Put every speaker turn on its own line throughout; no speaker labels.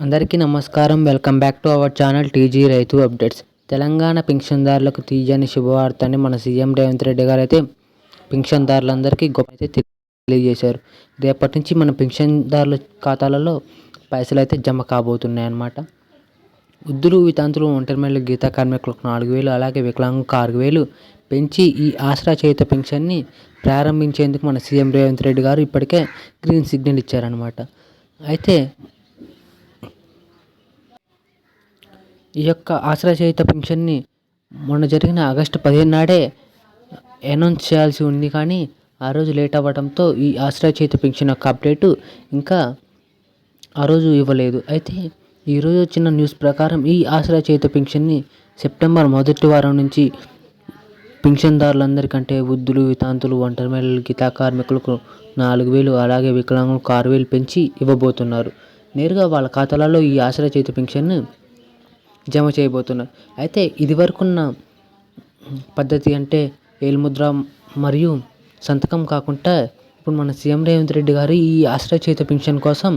అందరికీ నమస్కారం. Welcome back to our channel TG Raithu updates. Telangana పింఛన్దారులకు తీయని శుభవార్తని మన సీఎం రేవంత్ రెడ్డి గారు అయితే పింఛన్దారులందరికీ గొప్ప అయితే తెలియజేశారు. రేపటి నుంచి మన పింఛన్దారుల ఖాతాలలో పైసలు అయితే జమ కాబోతున్నాయి అన్నమాట వృద్ధులు వితాంతులు ఒంటరి గీతా కార్మికులకు నాలుగు వేలు అలాగే వికలాంగులకు ఆరు వేలు పెంచి ఈ ఆసరా చేత పెన్షన్ని ప్రారంభించేందుకు మన సీఎం రేవంత్ రెడ్డి గారు ఇప్పటికే గ్రీన్ సిగ్నల్ ఇచ్చారనమాట అయితే ఈ యొక్క ఆసరా చేయుత పెన్షన్ని మొన్న జరిగిన ఆగస్టు పదిహేను నాడే అనౌన్స్ చేయాల్సి ఉంది కానీ ఆ రోజు లేట్ అవ్వడంతో ఈ ఆసరా చేయుత పెన్షన్ యొక్క అప్డేటు ఇంకా ఆ రోజు ఇవ్వలేదు. అయితే ఈరోజు వచ్చిన న్యూస్ ప్రకారం ఈ ఆసరా చేయుత సెప్టెంబర్ మొదటి వారం నుంచి పింఛన్దారులందరికంటే వృద్ధులు వితాంతులు ఒంటరి మహిళలు గీతా కార్మికులకు నాలుగు వేలు అలాగే వికలాంగులకు ఆరు వేలు పెంచి ఇవ్వబోతున్నారు. నేరుగా వాళ్ళ ఖాతాలలో ఈ ఆసరా చేతి జమ చేయబోతున్నారు. అయితే ఇదివరకున్న పద్ధతి అంటే ఏలుముద్ర మరియు సంతకం కాకుండా ఇప్పుడు మన సీఎం రేవంత్ రెడ్డి గారు ఈ ఆశ్రయ చేత పింఛన్ కోసం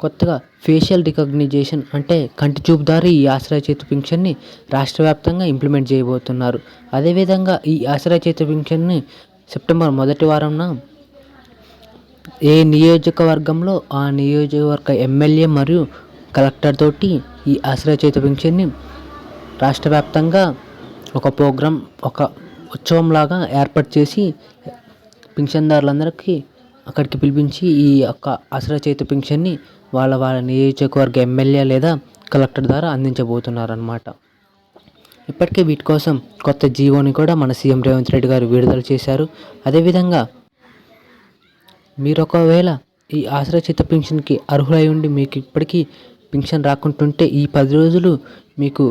కొత్తగా ఫేషియల్ రికగ్నిజేషన్ అంటే కంటి చూపుదారి ఈ ఆశ్రయ చేత పింఛన్ని రాష్ట్ర వ్యాప్తంగా ఇంప్లిమెంట్ చేయబోతున్నారు. అదేవిధంగా ఈ ఆశ్రయ చేత పింఛన్ని సెప్టెంబర్ మొదటి వారంన ఏ నియోజకవర్గంలో ఆ నియోజకవర్గ ఎమ్మెల్యే మరియు కలెక్టర్ తోటి ఈ ఆశ్రయ పింఛన్ని రాష్ట్ర వ్యాప్తంగా ఒక ప్రోగ్రాం ఒక ఉత్సవంలాగా ఏర్పాటు చేసి పింఛన్దారులందరికీ అక్కడికి పిలిపించి ఈ యొక్క ఆశ్రయ పింఛన్ని వాళ్ళ వాళ్ళ నియోజకవర్గ ఎమ్మెల్యే లేదా కలెక్టర్ ద్వారా అందించబోతున్నారన్నమాట. ఇప్పటికే వీటి కోసం కొత్త జీవోని కూడా మన సీఎం రేవంత్ రెడ్డి గారు విడుదల చేశారు. అదేవిధంగా మీరు ఒకవేళ ఈ ఆశ్రయ చిత్త పెన్షన్కి అర్హులై ఉండి మీకు ఇప్పటికీ పింఛన్ రాకుంటుంటే ఈ పది రోజులు మీకు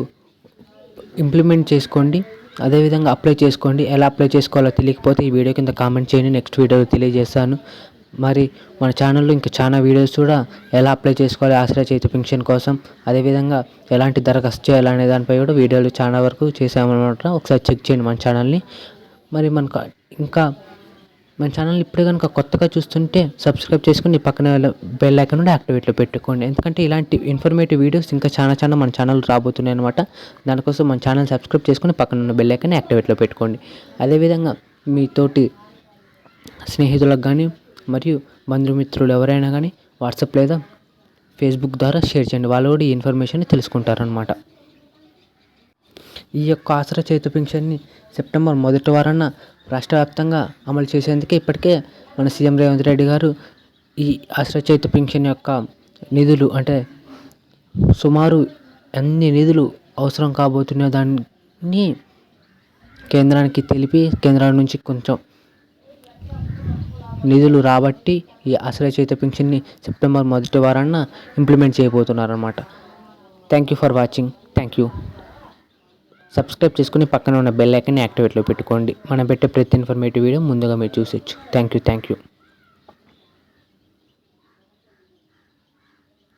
ఇంప్లిమెంట్ చేసుకోండి. అదేవిధంగా అప్లై చేసుకోండి. ఎలా అప్లై చేసుకోవాలో తెలియకపోతే ఈ వీడియో కింద కామెంట్ చేయండి. నెక్స్ట్ వీడియోలో తెలియజేస్తాను. మరి మన ఛానల్లో ఇంకా చాలా వీడియోస్ కూడా ఎలా అప్లై చేసుకోవాలి ఆశ్రయ చేతి పెన్షన్ కోసం అదేవిధంగా ఎలాంటి దరఖాస్తు చేయాలనే దానిపై కూడా వీడియోలు చాలా వరకు చేసామన్నమాట ఒకసారి చెక్ చేయండి మన ఛానల్ని మరి మనకు ఇంకా మన ఛానల్ ఇప్పుడే కనుక కొత్తగా చూస్తుంటే సబ్స్క్రైబ్ చేసుకుని పక్కన బెల్ ఐకన్ నుండి యాక్టివేట్లో పెట్టుకోండి. ఎందుకంటే ఇలాంటి ఇన్ఫర్మేటివ్ వీడియోస్ ఇంకా చాలా చాలా మన ఛానల్ రాబోతున్నాయి అనమాట దానికోసం మన ఛానల్ సబ్స్క్రైబ్ చేసుకుని పక్కన ఉన్న బెల్ ఐకన్ యాక్టివేట్లో పెట్టుకోండి. అదేవిధంగా మీతోటి స్నేహితులకు కానీ మరియు బంధుమిత్రులు ఎవరైనా కానీ వాట్సాప్ లేదా ఫేస్బుక్ ద్వారా షేర్ చేయండి. వాళ్ళు కూడా ఈ ఇన్ఫర్మేషన్ తెలుసుకుంటారనమాట ఈ యొక్క ఆసరా చేతు పింఛన్ని సెప్టెంబర్ మొదటి వారాన రాష్ట్ర వ్యాప్తంగా అమలు చేసేందుకే ఇప్పటికే మన సీఎం రేవంత్ రెడ్డి గారు ఈ ఆసరా చేతు పింఛన్ యొక్క నిధులు అంటే సుమారు ఎన్ని నిధులు అవసరం కాబోతున్న దాన్ని కేంద్రానికి తెలిపి కేంద్రం నుంచి కొంచెం నిధులు రాబట్టి ఈ ఆశ్రయ చేత పింఛన్ని సెప్టెంబర్ మొదటి వారాన implement చేయబోతున్నారన్నమాట. Thank you for watching. Thank you. Subscribe చేసుకుని పక్కన ఉన్న బెల్ ఐకన్ యాక్టివేట్లో పెట్టుకోండి. మనం పెట్టే ప్రతి ఇన్ఫర్మేటివ్ వీడియో ముందుగా మీరు చూసొచ్చు. Thank you thank you